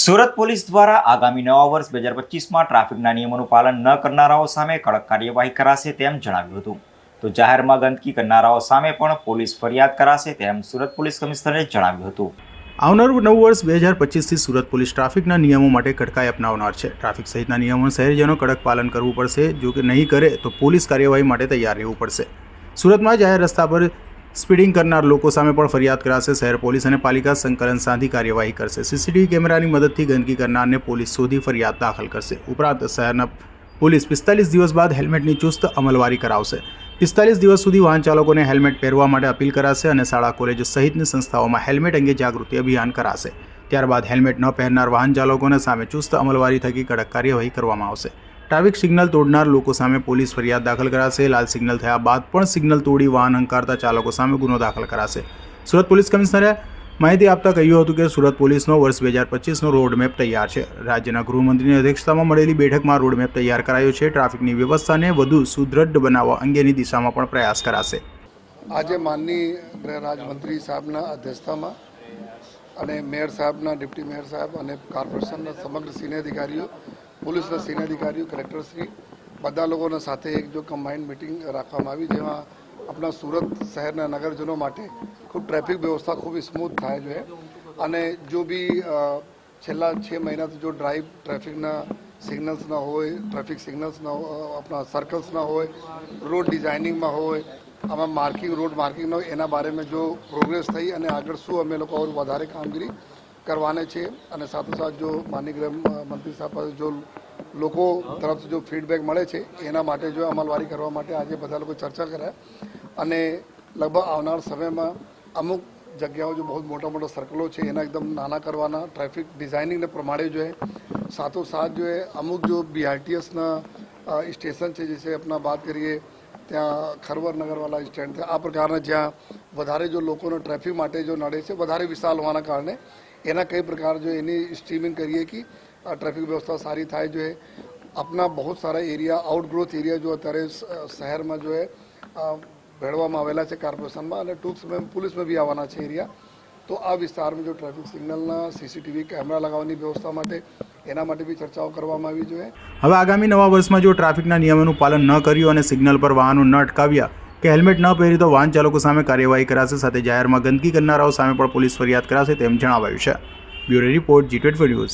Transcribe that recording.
Surat police દ્વારા આગામી નવા વર્ષ બે હજાર પચીસમાં ટ્રાફિકના નિયમોનું પાલન ન કરનારાઓ સામે કડક કાર્યવાહી કરાશે તેમ જણાવ્યું હતું. તો જાહેરમાં ગંદકી કરનારાઓ સામે પણ પોલીસ ફરિયાદ કરાશે તેમ સુરત પોલીસ કમિશનરે જણાવ્યું હતું. આવનારું નવું વર્ષ બે હજાર પચીસથી સુરત પોલીસ ટ્રાફિકના નિયમો માટે કડકાઈ અપનાવનાર છે. ટ્રાફિક સહિતના નિયમોનું શહેરજનો કડક પાલન કરવું પડશે. જો કે નહીં કરે તો પોલીસ કાર્યવાહી માટે તૈયાર રહેવું પડશે. સુરતમાં જાહેર રસ્તા પર સ્પીડિંગ કરનાર લોકો સામે પણ ફરિયાદ કરાશે. શહેર પોલીસ અને પાલિકા સંકલન સાધી કાર્યવાહી કરશે. સીસીટીવી કેમેરાની મદદથી ગંદકી કરનારને પોલીસ શોધી ફરિયાદ દાખલ કરશે. ઉપરાંત શહેરના પોલીસ પિસ્તાલીસ દિવસ બાદ હેલ્મેટની ચુસ્ત અમલવારી કરાવશે. પિસ્તાલીસ દિવસ સુધી વાહન ચાલકોને હેલ્મેટ પહેરવા માટે અપીલ કરાશે અને શાળા, કોલેજો સહિતની સંસ્થાઓમાં હેલ્મેટ અંગે જાગૃતિ અભિયાન કરાશે. ત્યારબાદ હેલ્મેટ ન પહેરનાર વાહન ચાલકોને સામે ચુસ્ત અમલવારી થકી કડક કાર્યવાહી કરવામાં આવશે. ટ્રાફિક સિગ્નલ તોડનાર લોકો સામે પોલીસ ફરિયાદ દાખલ કરાશે. લાલ સિગ્નલ થયા બાદ પણ સિગ્નલ તોડી વાહન હંકારતા ચાલકો સામે ગુનો દાખલ કરાશે. સુરત પોલીસ કમિશનરે માહિતી આપતા કહ્યું હતું કે સુરત પોલીસનો વર્ષ બે હજાર પચીસનો રોડમેપ તૈયાર છે. રાજ્યના ગૃહમંત્રીની અધ્યક્ષતામાં મળેલી બેઠકમાં રોડમેપ તૈયાર કરાયો છે. ટ્રાફિકની વ્યવસ્થાને વધુ સુદૃઢ બનાવવા અંગેની દિશામાં પણ પ્રયાસ કરાશે. આજે માનની ગૃહ રાજમંત્રી સાહેબના અધ્યક્ષતામાં અને મેયર સાહેબના ડિપ્ટી મેયર સાહેબ અને કોર્પોરેશનના સમગ્ર સિનિયર અધિકારીઓ પોલીસના સિનિયર અધિકારીઓ કલેક્ટરશ્રી બધા લોકોના સાથે એક જો કમ્બાઇન્ડ મિટિંગ રાખવામાં આવી, જેમાં આપણા સુરત શહેરના નગરજનો માટે ખૂબ ટ્રાફિક વ્યવસ્થા ખૂબ સ્મૂથ થાય છે. અને જો બી છેલ્લા છ મહિનાથી જો ડ્રાઈવ ટ્રાફિકના સિગ્નલ્સ ના હોય ટ્રાફિક સિગ્નલ્સ ના આપણા સર્કલ્સ ના હોય રોડ ડિઝાઇનિંગમાં હોય, આમાં માર્કિંગ રોડ માર્કિંગ હોય, એના બારેમાં જો પ્રોગ્રેસ થઈ અને આગળ શું અમે લોકો વધારે કામગીરી કરવાને છે અને સાથોસાથ જો માનની ગૃહ મંત્રી સાહેબ પાસે જો લોકો તરફથી જો ફીડબેક મળે છે, એના માટે જો અમલવારી કરવા માટે આજે બધા લોકો ચર્ચા કર્યા અને લગભગ આવનાર સમયમાં અમુક જગ્યાઓ જો બહુ મોટા મોટા સર્કલો છે, એના એકદમ નાના કરવાના ટ્રાફિક ડિઝાઇનિંગને પ્રમાણે જો સાથોસાથ જો અમુક જો બીઆરટીએસના સ્ટેશન છે જૈસે આપણા વાત કરીએ ત્યાં ખરવર નગરવાલા સ્ટેન્ડ છે આ પ્રકારના જ્યાં વધારે જો લોકોનો ટ્રાફિક માટે જો નડે છે, વધારે વિશાલ હોવાના કારણે એના કઈ પ્રકાર જો એની સ્ટ્રીમિંગ કરીએ કે આ ટ્રાફિક વ્યવસ્થા સારી થાય જોઈએ આપના બહુ સારા એરિયા આઉટગ્રોથ એરિયા જો અત્યારે શહેરમાં જો ભેળવામાં આવેલા છે કોર્પોરેશનમાં અને ટૂંક સમય પોલીસમાં બી આવવાના છે એરિયા તો આ વિસ્તારમાં જો ટ્રાફિક સિગ્નલના સીસીટીવી કેમેરા લગાવવાની વ્યવસ્થા માટે એના માટે બી ચર્ચાઓ કરવામાં આવી જોઈએ. હવે આગામી નવા વર્ષમાં જો ટ્રાફિકના નિયમોનું પાલન ન કર્યું અને સિગ્નલ પર વાહનો ન અટકાવ્યા કે હેલ્મેટ ન પહેરી તો વાહન ચાલકો સામે કાર્યવાહી કરાશે, સાથે જાહેરમાં ગંદકી કરનારાઓ સામે પણ પોલીસ ફરિયાદ કરાશે તેમ જણાવાયું છે. Bureau report, G twenty news.